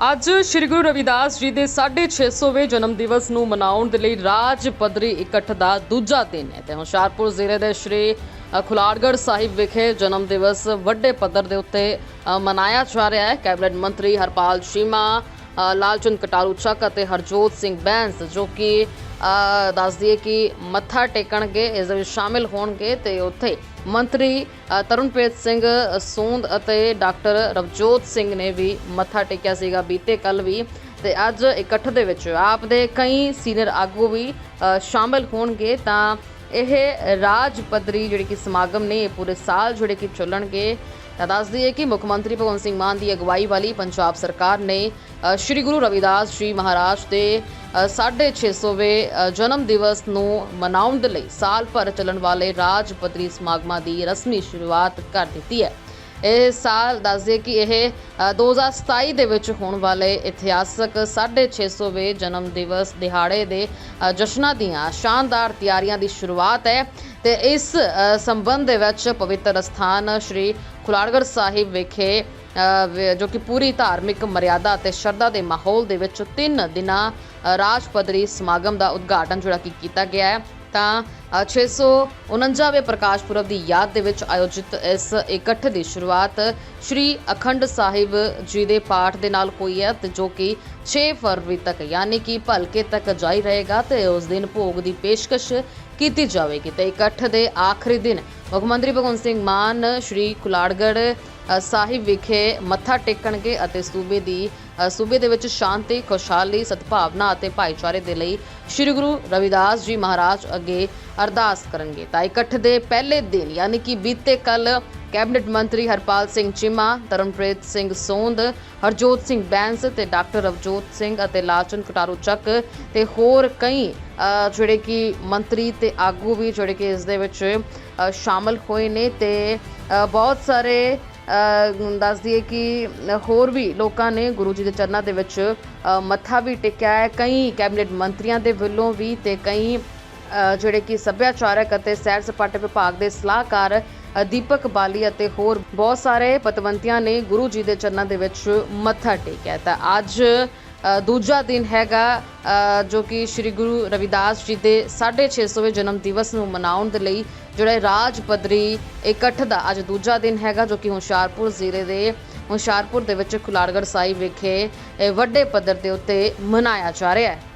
ਅੱਜ ਸ੍ਰੀ ਗੁਰੂ ਰਵਿਦਾਸ ਜੀ ਦੇ 650ਵੇਂ ਜਨਮ ਦਿਵਸ ਨੂੰ ਮਨਾਉਣ ਦੇ ਲਈ ਰਾਜ ਪੱਧਰੀ ਇਕੱਠ ਦਾ ਦੂਜਾ ਦਿਨ ਹੈ। ਤੇ ਹੁਸ਼ਿਆਰਪੁਰ ਜ਼ਿਲ੍ਹੇ ਦੇ ਸ਼੍ਰੀ ਅ, ਖੁਲਾੜਗੜ੍ਹ ਸਾਹਿਬ ਵਿਖੇ ਜਨਮ ਦਿਵਸ ਵੱਡੇ ਪੱਧਰ ਦੇ ਉੱਤੇ ਮਨਾਇਆ ਜਾ ਰਿਹਾ ਹੈ। ਕੈਬਨਿਟ ਮੰਤਰੀ ਹਰਪਾਲ ਚੀਮਾ ਲਾਲਚੰਦ ਕਟਾਰੂ ਚੱਕ ਅਤੇ ਹਰਜੋਤ ਸਿੰਘ ਬੈਂਸ ਜੋ ਕਿ ਅ, ਦੱਸ ਦਈਏ ਕਿ ਮੱਥਾ ਟੇਕਣਗੇ ਇਸ ਦੇ ਵਿੱਚ ਸ਼ਾਮਿਲ ਹੋਣਗੇ ਤੇ ਉੱਥੇ ਮੰਤਰੀ ਤਰਨਪ੍ਰੀਤ ਸਿੰਘ ਸੂੰਦ ਅਤੇ ਡਾਕਟਰ ਰਵਜੋਤ ਸਿੰਘ ਨੇ ਵੀ ਮੱਥਾ ਟੇਕਿਆ ਸੀਗਾ ਬੀਤੇ ਕੱਲ ਵੀ। ਤੇ ਅੱਜ ਇਕੱਠ ਦੇ ਵਿੱਚ ਆਪ ਦੇ ਕਈ ਸੀਨੀਅਰ ਆਗੂ ਵੀ ਸ਼ਾਮਿਲ ਹੋਣਗੇ ਤਾਂ ਇਹ ਰਾਜ ਪੱਧਰੀ ਜਿਹੜੇ ਕਿ ਸਮਾਗਮ ਨੇ ਇਹ ਪੂਰੇ ਸਾਲ ਜਿਹੜੇ ਕਿ ਚੱਲਣਗੇ ਤਾਂ ਦੱਸ ਦਈਏ ਕਿ ਮੁੱਖ ਮੰਤਰੀ ਭਗਵੰਤ ਸਿੰਘ ਮਾਨ ਦੀ ਅਗਵਾਈ ਵਾਲੀ ਪੰਜਾਬ ਸਰਕਾਰ ਨੇ ਸ਼੍ਰੀ ਗੁਰੂ ਰਵਿਦਾਸ ਜੀ ਮਹਾਰਾਜ ਦੇ ਅ, 650ਵੇਂ ਅ, ਜਨਮ ਦਿਵਸ ਨੂੰ ਮਨਾਉਣ ਦੇ ਲਈ ਸਾਲ ਭਰ ਚੱਲਣ ਵਾਲੇ ਰਾਜ ਪੱਧਰੀ ਸਮਾਗਮਾਂ ਦੀ ਰਸਮੀ ਸ਼ੁਰੂਆਤ ਕਰ ਦਿੱਤੀ ਹੈ। ਇਹ ਸਾਲ ਦੱਸਦੇ ਕਿ ਇਹ ਅ, 2027 ਦੇ ਵਿੱਚ ਹੋਣ ਵਾਲੇ ਇਤਿਹਾਸਕ 650ਵੇਂ ਜਨਮ ਦਿਵਸ ਦਿਹਾੜੇ ਦੇ ਜਸ਼ਨਾਂ ਦੀਆਂ ਸ਼ਾਨਦਾਰ ਤਿਆਰੀਆਂ ਦੀ ਸ਼ੁਰੂਆਤ ਹੈ। ਤੇ ਇਸ ਸੰਬੰਧ ਦੇ ਵਿੱਚ ਪਵਿੱਤਰ ਸਥਾਨ ਸ਼੍ਰੀ ਖੁਲਾੜਗੜ੍ਹ ਸਾਹਿਬ ਵਿਖੇ ਜੋ ਕਿ ਪੂਰੀ ਧਾਰਮਿਕ ਮਰਿਆਦਾ ਅਤੇ ਸ਼ਰਧਾ ਦੇ ਮਾਹੌਲ ਦੇ ਵਿੱਚ ਤਿੰਨ ਦਿਨਾਂ ਰਾਜ ਪੱਧਰੀ ਸਮਾਗਮ ਦਾ ਉਦਘਾਟਨ ਜਿਹੜਾ ਕਿ ਕੀਤਾ ਗਿਆ ਹੈ। ਤਾਂ ਅ, 649ਵੇਂ ਪ੍ਰਕਾਸ਼ ਪੁਰਬ ਦੀ ਯਾਦ ਦੇ ਵਿੱਚ ਆਯੋਜਿਤ ਇਸ ਇਕੱਠ ਦੀ ਸ਼ੁਰੂਆਤ ਸ਼੍ਰੀ ਅਖੰਡ ਸਾਹਿਬ ਜੀ ਦੇ ਪਾਠ ਦੇ ਨਾਲ ਹੋਈ ਹੈ ਤੇ ਜੋ ਕਿ 6 ਫਰਵਰੀ ਤੱਕ ਯਾਨੀ ਕਿ ਭਲਕੇ ਤੱਕ ਜਾਰੀ ਰਹੇਗਾ ਤੇ ਉਸ ਦਿਨ ਭੋਗ ਦੀ ਪੇਸ਼ਕਸ਼ ਕੀਤੀ ਜਾਵੇਗੀ ਤੇ ਇਕੱਠ ਦੇ ਆਖਰੀ ਦਿਨ ਮੁੱਖ ਮੰਤਰੀ ਭਗਵੰਤ ਸਿੰਘ ਮਾਨ ਸ਼੍ਰੀ ਕੁਲਾੜਗੜ੍ਹ ਸਾਹਿਬ ਵਿਖੇ ਮੱਥਾ ਟੇਕਣਗੇ ਅਤੇ ਸੂਬੇ ਦੀ ਸੂਬੇ ਦੇ ਵਿੱਚ ਸ਼ਾਂਤੀ ਖੁਸ਼ਹਾਲੀ ਸਦਭਾਵਨਾ ਅਤੇ ਭਾਈਚਾਰੇ ਦੇ ਲਈ ਸ੍ਰੀ ਗੁਰੂ ਰਵਿਦਾਸ ਜੀ ਮਹਾਰਾਜ ਅੱਗੇ ਅਰਦਾਸ ਕਰਨਗੇ। ਤਾਂ ਇਕੱਠ ਦੇ ਪਹਿਲੇ ਦਿਨ ਯਾਨੀ ਕਿ ਬੀਤੇ ਕੱਲ ਕੈਬਨਿਟ ਮੰਤਰੀ ਹਰਪਾਲ ਸਿੰਘ ਚੀਮਾ ਤਰਨਪ੍ਰੀਤ ਸਿੰਘ ਸੋਂਦ ਹਰਜੋਤ ਸਿੰਘ ਬੈਂਸ ਤੇ ਡਾਕਟਰ ਰਵਜੋਤ ਸਿੰਘ ਅਤੇ ਲਾਲਚੰਦ ਕਟਾਰੂ ਚੱਕ ਤੇ ਹੋਰ ਕਈ ਜਿਹੜੇ ਕਿ ਮੰਤਰੀ ਤੇ ਆਗੂ ਵੀ ਜਿਹੜੇ ਕਿ ਇਸ ਦੇ ਵਿੱਚ ਅ, ਸ਼ਾਮਲ ਹੋਏ ਨੇ ਤੇ ਬਹੁਤ ਸਾਰੇ ਦੱਸ ਦਈਏ ਕਿ ਹੋਰ ਵੀ ਲੋਕਾਂ ਨੇ ਗੁਰੂ ਜੀ ਦੇ ਚਰਨਾਂ ਦੇ ਵਿੱਚ ਮੱਥਾ ਵੀ ਟੇਕਿਆ ਹੈ। ਕਈ ਕੈਬਨਿਟ ਮੰਤਰੀਆਂ ਦੇ ਵੱਲੋਂ ਵੀ ਤੇ ਕਈ ਜਿਹੜੇ ਕਿ ਸੱਭਿਆਚਾਰਕ ਅਤੇ ਸੈਰ ਸਪਾਟੇ ਵਿਭਾਗ ਦੇ ਸਲਾਹਕਾਰ ਦੀਪਕ ਬਾਲੀ ਅਤੇ ਹੋਰ ਬਹੁਤ ਸਾਰੇ ਪਤਵੰਤਿਆਂ ਨੇ ਗੁਰੂ ਜੀ ਦੇ ਚਰਨਾਂ ਦੇ ਵਿੱਚ ਮੱਥਾ ਟੇਕਿਆ ਤਾਂ ਅੱਜ ਦੂਜਾ ਦਿਨ ਹੈਗਾ ਜੋ ਕਿ ਸ੍ਰੀ ਗੁਰੂ ਰਵਿਦਾਸ ਜੀ ਦੇ 650ਵੇਂ ਜਨਮ ਦਿਵਸ ਨੂੰ ਮਨਾਉਣ ਦੇ ਲਈ ਜਿਹੜਾ ਰਾਜ ਪੱਧਰੀ ਇਕੱਠ ਦਾ ਅੱਜ ਦੂਜਾ ਦਿਨ ਹੈਗਾ, ਜੋ ਕਿ ਹੁਸ਼ਿਆਰਪੁਰ ਜ਼ਿਲ੍ਹੇ ਦੇ, ਹੁਸ਼ਿਆਰਪੁਰ ਦੇ ਵਿੱਚ ਖੁਲਾੜਗੜ੍ਹ ਸਾਹਿਬ ਵਿਖੇ ਵੱਡੇ ਪੱਧਰ ਦੇ ਉੱਤੇ ਮਨਾਇਆ ਜਾ ਰਿਹਾ ਹੈ।